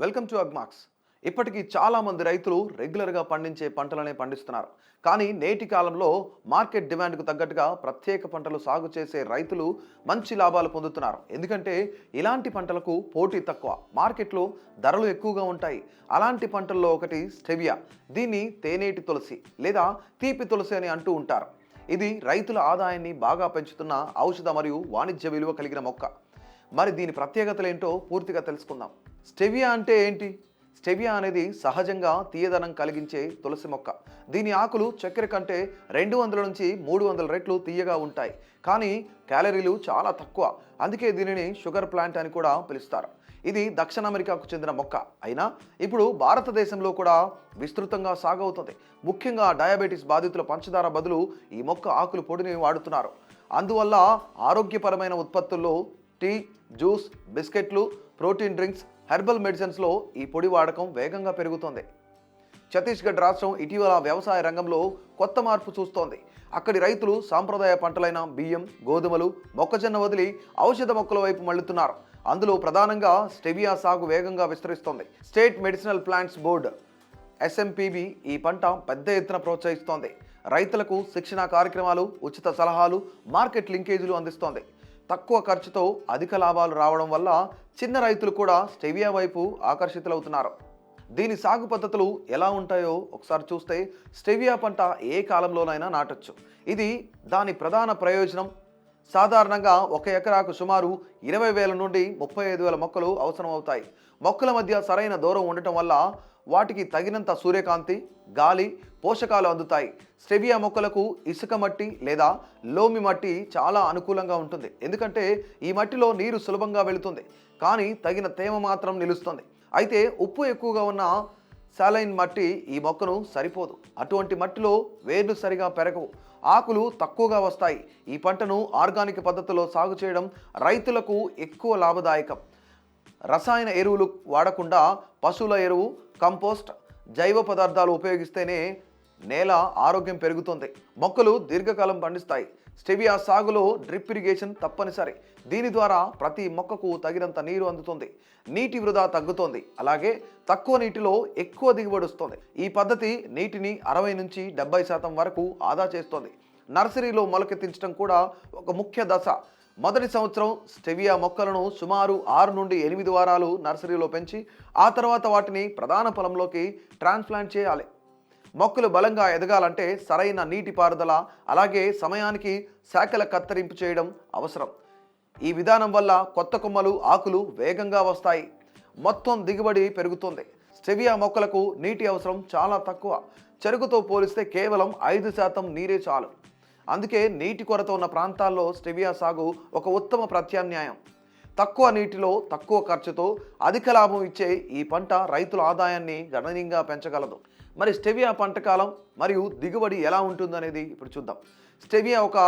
Welcome to Agmax. ఇప్పటికీ చాలామంది రైతులు రెగ్యులర్గా పండించే పంటలనే పండిస్తున్నారు. కానీ నేటి కాలంలో మార్కెట్ డిమాండ్కు తగ్గట్టుగా ప్రత్యేక పంటలు సాగు చేసే రైతులు మంచి లాభాలు పొందుతున్నారు. ఎందుకంటే ఇలాంటి పంటలకు పోటీ తక్కువ. మార్కెట్లో ధరలు ఎక్కువగా ఉంటాయి. అలాంటి పంటల్లో ఒకటి స్టెవియా. దీన్ని తేనేటి తులసి లేదా తీపి తులసి అని అంటూ ఉంటారు. ఇది రైతుల ఆదాయాన్ని బాగా పెంచుతున్న ఔషధ మరియు వాణిజ్య విలువ కలిగిన మొక్క. మరి దీని ప్రత్యేకతలు ఏంటో పూర్తిగా తెలుసుకుందాం. స్టెవియా అంటే ఏంటి? స్టెవియా అనేది సహజంగా తీయదనం కలిగించే తులసి మొక్క. దీని ఆకులు చక్కెర కంటే రెండు వందల నుంచి మూడు వందల రెట్లు తీయగా ఉంటాయి. కానీ క్యాలరీలు చాలా తక్కువ. అందుకే దీనిని షుగర్ ప్లాంట్ అని కూడా పిలుస్తారు. ఇది దక్షిణ అమెరికాకు చెందిన మొక్క. అయినా ఇప్పుడు భారతదేశంలో కూడా విస్తృతంగా సాగవుతుంది. ముఖ్యంగా డయాబెటీస్ బాధితుల పంచదార బదులు ఈ మొక్క ఆకులు పొడిని వాడుతున్నారు. అందువల్ల ఆరోగ్యపరమైన ఉత్పత్తుల్లో టీ జ్యూస్ బిస్కెట్లు ప్రోటీన్ డ్రింక్స్ హెర్బల్ మెడిసిన్స్లో ఈ పొడి వాడకం వేగంగా పెరుగుతోంది. ఛత్తీస్గఢ్ రాష్ట్రం ఇటీవల వ్యవసాయ రంగంలో కొత్త మార్పు చూస్తోంది. అక్కడి రైతులు సాంప్రదాయ పంటలైన బియ్యం గోధుమలు మొక్కజొన్న వదిలి ఔషధ మొక్కల వైపు మళ్ళుతున్నారు అందులో ప్రధానంగా స్టెవియా సాగు వేగంగా విస్తరిస్తోంది. State medicinal plants board SMPB ఈ పంట పెద్ద ఎత్తున ప్రోత్సహిస్తోంది. రైతులకు శిక్షణ కార్యక్రమాలు ఉచిత సలహాలు మార్కెట్ లింకేజీలు అందిస్తోంది. తక్కువ ఖర్చుతో అధిక లాభాలు రావడం వల్ల చిన్న రైతులు కూడా స్టెవియా వైపు ఆకర్షితులవుతున్నారు. దీని సాగు పద్ధతులు ఎలా ఉంటాయో ఒకసారి చూస్తే స్టెవియా పంట ఏ కాలంలోనైనా నాటొచ్చు. ఇది దాని ప్రధాన ప్రయోజనం సాధారణంగా ఒక ఎకరాకు సుమారు ఇరవై వేల నుండి ముప్పై ఐదు వేల మొక్కలు అవసరం అవుతాయి మొక్కల మధ్య సరైన దూరం ఉండటం వల్ల వాటికి తగినంత సూర్యకాంతి గాలి పోషకాలు అందుతాయి. స్టెవియా మొక్కలకు ఇసుక మట్టి లేదా లోమి మట్టి చాలా అనుకూలంగా ఉంటుంది. ఎందుకంటే ఈ మట్టిలో నీరు సులభంగా వెళుతుంది. కానీ తగిన తేమ మాత్రం నిలుస్తుంది. అయితే ఉప్పు ఎక్కువగా ఉన్న సాలైన్ మట్టి ఈ మొక్కను సరిపోదు. అటువంటి మట్టిలో వేర్లు సరిగా పెరగవు. ఆకులు తక్కువగా వస్తాయి. ఈ పంటను ఆర్గానిక్ పద్ధతిలో సాగు చేయడం రైతులకు ఎక్కువ లాభదాయకం. రసాయన ఎరువులు వాడకుండా పశువుల ఎరువు కంపోస్ట్ జైవ పదార్థాలు ఉపయోగిస్తేనే నేల ఆరోగ్యం పెరుగుతుంది. మొక్కలు దీర్ఘకాలం పండిస్తాయి. స్టెవియా సాగులో డ్రిప్ ఇరిగేషన్ తప్పనిసరి. దీని ద్వారా ప్రతి మొక్కకు తగినంత నీరు అందుతుంది. నీటి వృధా తగ్గుతోంది. అలాగే తక్కువ నీటిలో ఎక్కువ దిగుబడి వస్తుంది. ఈ పద్ధతి నీటిని అరవై నుంచి డెబ్బై శాతం వరకు ఆదా చేస్తోంది. నర్సరీలో మొలకెత్తించడం కూడా ఒక ముఖ్య దశ. మొదటి సంవత్సరం స్టెవియా మొక్కలను సుమారు ఆరు నుండి ఎనిమిది వారాలు నర్సరీలో పెంచి ఆ తర్వాత వాటిని ప్రధాన పొలంలోకి ట్రాన్స్ప్లాంట్ చేయాలి. మొక్కలు బలంగా ఎదగాలంటే సరైన నీటిపారుదల అలాగే సమయానికి శాఖల కత్తిరింపు చేయడం అవసరం. ఈ విధానం వల్ల కొత్త కొమ్మలు ఆకులు వేగంగా వస్తాయి. మొత్తం దిగుబడి పెరుగుతుంది. స్టెవియా మొక్కలకు నీటి అవసరం చాలా తక్కువ. చెరుకుతో పోలిస్తే కేవలం ఐదు శాతం నీరే చాలు. అందుకే నీటి కొరత ఉన్న ప్రాంతాల్లో స్టెవియా సాగు ఒక ఉత్తమ ప్రత్యామ్నాయం. తక్కువ నీటిలో తక్కువ ఖర్చుతో అధిక లాభం ఇచ్చే ఈ పంట రైతుల ఆదాయాన్ని గణనీయంగా పెంచగలదు. మరి స్టెవియా పంట కాలం మరియు దిగుబడి ఎలా ఉంటుందనేది ఇప్పుడు చూద్దాం. స్టెవియా ఒక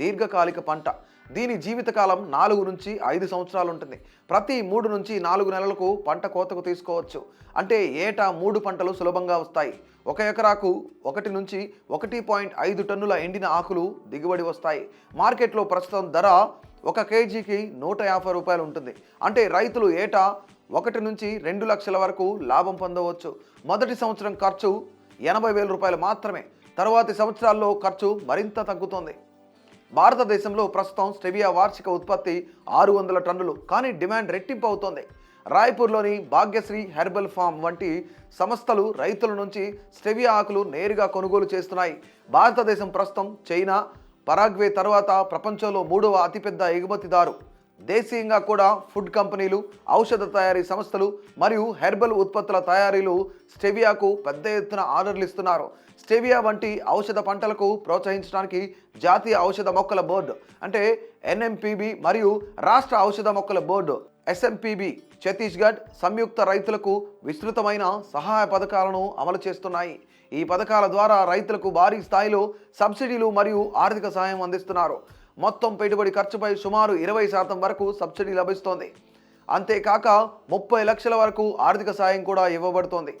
దీర్ఘకాలిక పంట. దీని జీవితకాలం నాలుగు నుంచి ఐదు సంవత్సరాలు ఉంటుంది. ప్రతి మూడు నుంచి నాలుగు నెలలకు పంట కోతకు తీసుకోవచ్చు. అంటే ఏటా మూడు పంటలు సులభంగా వస్తాయి. ఒక ఎకరాకు ఒకటి నుంచి ఒకటి పాయింట్ ఐదు టన్నుల ఎండిన ఆకులు దిగుబడి వస్తాయి. మార్కెట్లో ప్రస్తుతం ధర ఒక కేజీకి నూట యాభై రూపాయలు ఉంటుంది. అంటే రైతులు ఏటా ఒకటి నుంచి రెండు లక్షల వరకు లాభం పొందవచ్చు. మొదటి సంవత్సరం ఖర్చు ఎనభై వేల రూపాయలు మాత్రమే. తరువాతి సంవత్సరాల్లో ఖర్చు మరింత తగ్గుతోంది. భారతదేశంలో ప్రస్తుతం స్టెవియా వార్షిక ఉత్పత్తి ఆరు వందల టన్నులు కానీ డిమాండ్ రెట్టింపు అవుతోంది. రాయ్పూర్లోని భాగ్యశ్రీ హెర్బల్ ఫామ్ వంటి సంస్థలు రైతుల నుంచి స్టెవియా ఆకులు నేరుగా కొనుగోలు చేస్తున్నాయి. భారతదేశం ప్రస్తుతం చైనా పరాగ్వే తర్వాత ప్రపంచంలో మూడవ అతిపెద్ద ఎగుమతిదారు. దేశీయంగా కూడా ఫుడ్ కంపెనీలు ఔషధ తయారీ సంస్థలు మరియు హెర్బల్ ఉత్పత్తుల తయారీలు స్టెవియాకు పెద్ద ఎత్తున ఆర్డర్లు ఇస్తున్నారు. స్టెవియా వంటి ఔషధ పంటలకు ప్రోత్సహించడానికి జాతీయ ఔషధ మొక్కల బోర్డు అంటే ఎన్ఎంపీబీ మరియు రాష్ట్ర ఔషధ మొక్కల బోర్డు ఎస్ఎంపీబీ ఛత్తీస్గఢ్ సంయుక్త రైతులకు విస్తృతమైన సహాయ పథకాలను అమలు చేస్తున్నాయి. ఈ పథకాల ద్వారా రైతులకు భారీ స్థాయిలో సబ్సిడీలు మరియు ఆర్థిక సహాయం అందిస్తున్నారు. మొత్తం పెట్టుబడి ఖర్చుపై సుమారు ఇరవై శాతం వరకు సబ్సిడీ లభిస్తోంది. అంతేకాక ముప్పై లక్షల వరకు ఆర్థిక సాయం కూడా ఇవ్వబడుతోంది.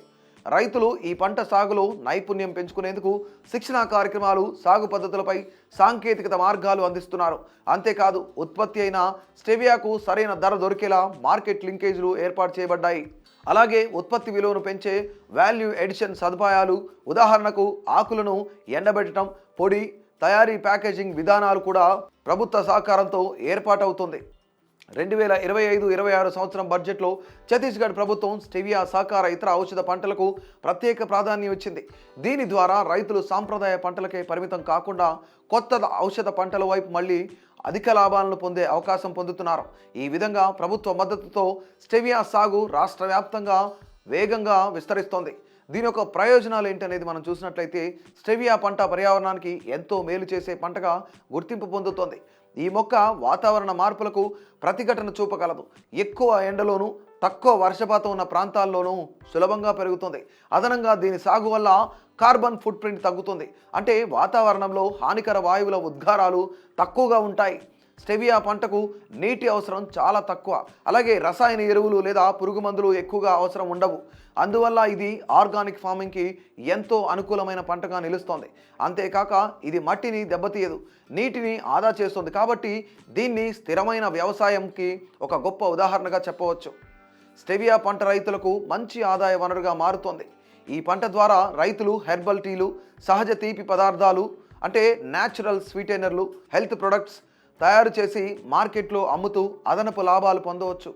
రైతులు ఈ పంట సాగులో నైపుణ్యం పెంచుకునేందుకు శిక్షణా కార్యక్రమాలు సాగు పద్ధతులపై సాంకేతికత మార్గాలు అందిస్తున్నారు. అంతేకాదు ఉత్పత్తి అయిన స్టెవియాకు సరైన ధర దొరికేలా మార్కెట్ లింకేజీలు ఏర్పాటు చేయబడ్డాయి. అలాగే ఉత్పత్తి విలువను పెంచే వాల్యూ ఎడిషన్ సదుపాయాలు ఉదాహరణకు ఆకులను ఎండబెట్టడం పొడి తయారీ ప్యాకేజింగ్ విధానాలు కూడా ప్రభుత్వ సహకారంతో ఏర్పాటవుతుంది. రెండు వేల ఇరవై ఐదు ఇరవై ఆరు సంవత్సరం బడ్జెట్లో ఛత్తీస్గఢ్ ప్రభుత్వం స్టెవియా సహకార ఇతర ఔషధ పంటలకు ప్రత్యేక ప్రాధాన్యం ఇచ్చింది. దీని ద్వారా రైతులు సాంప్రదాయ పంటలకే పరిమితం కాకుండా కొత్త ఔషధ పంటల వైపు మళ్ళీ అధిక లాభాలను పొందే అవకాశం పొందుతున్నారు. ఈ విధంగా ప్రభుత్వ మద్దతుతో స్టెవియా సాగు రాష్ట్ర వ్యాప్తంగా వేగంగా విస్తరిస్తోంది. దీని యొక్క ప్రయోజనాలు ఏంటనేది మనం చూసినట్లయితే స్టెవియా పంట పర్యావరణానికి ఎంతో మేలు చేసే పంటగా గుర్తింపు పొందుతోంది. ఈ మొక్క వాతావరణ మార్పులకు ప్రతిఘటన చూపగలదు. ఎక్కువ ఎండలోనూ తక్కువ వర్షపాతం ఉన్న ప్రాంతాల్లోనూ సులభంగా పెరుగుతుంది. అదనంగా దీని సాగు వల్ల కార్బన్ ఫుట్ ప్రింట్ తగ్గుతుంది. అంటే వాతావరణంలో హానికర వాయువుల ఉద్గారాలు తక్కువగా ఉంటాయి. స్టెవియా పంటకు నీటి అవసరం చాలా తక్కువ. అలాగే రసాయన ఎరువులు లేదా పురుగు మందులు ఎక్కువగా అవసరం ఉండవు. అందువల్ల ఇది ఆర్గానిక్ ఫార్మింగ్కి ఎంతో అనుకూలమైన పంటగా నిలుస్తోంది. అంతేకాక ఇది మట్టిని దెబ్బతీయదు నీటిని ఆదా చేస్తుంది. కాబట్టి దీన్ని స్థిరమైన వ్యవసాయంకి ఒక గొప్ప ఉదాహరణగా చెప్పవచ్చు. స్టెవియా పంట రైతులకు మంచి ఆదాయ వనరుగా మారుతోంది. ఈ పంట ద్వారా రైతులు హెర్బల్ టీలు సహజ తీపి పదార్థాలు అంటే న్యాచురల్ స్వీటెనర్లు హెల్త్ ప్రొడక్ట్స్ తయారు చేసి మార్కెట్లో అమ్ముతూ అదనపు లాభాలు పొందవచ్చు.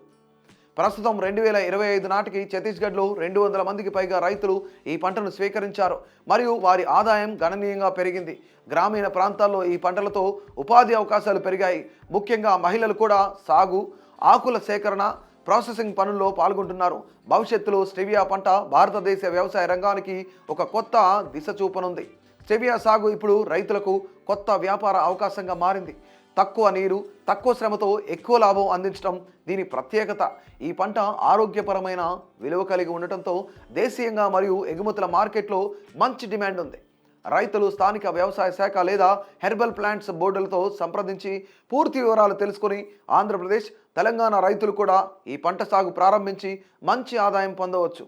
ప్రస్తుతం రెండు వేల ఇరవై ఐదు నాటికి ఛత్తీస్గఢ్లో రెండు వందల మందికి పైగా రైతులు ఈ పంటను స్వీకరించారు. మరియు వారి ఆదాయం గణనీయంగా పెరిగింది. గ్రామీణ ప్రాంతాల్లో ఈ పంటలతో ఉపాధి అవకాశాలు పెరిగాయి. ముఖ్యంగా మహిళలు కూడా సాగు ఆకుల సేకరణ ప్రాసెసింగ్ పనుల్లో పాల్గొంటున్నారు. భవిష్యత్తులో స్టెవియా పంట భారతదేశ వ్యవసాయ రంగానికి ఒక కొత్త దిశ చూపనుంది. స్టెవియా సాగు ఇప్పుడు రైతులకు కొత్త వ్యాపార అవకాశంగా మారింది. తక్కువ నీరు తక్కువ శ్రమతో ఎక్కువ లాభం అందించడం దీని ప్రత్యేకత. ఈ పంట ఆరోగ్యపరమైన విలువ కలిగి ఉండటంతో దేశీయంగా మరియు ఎగుమతుల మార్కెట్లో మంచి డిమాండ్ ఉంది. రైతులు స్థానిక వ్యవసాయ శాఖ లేదా హెర్బల్ ప్లాంట్స్ బోర్డులతో సంప్రదించి పూర్తి వివరాలు తెలుసుకొని ఆంధ్రప్రదేశ్ తెలంగాణ రైతులు కూడా ఈ పంట సాగు ప్రారంభించి మంచి ఆదాయం పొందవచ్చు.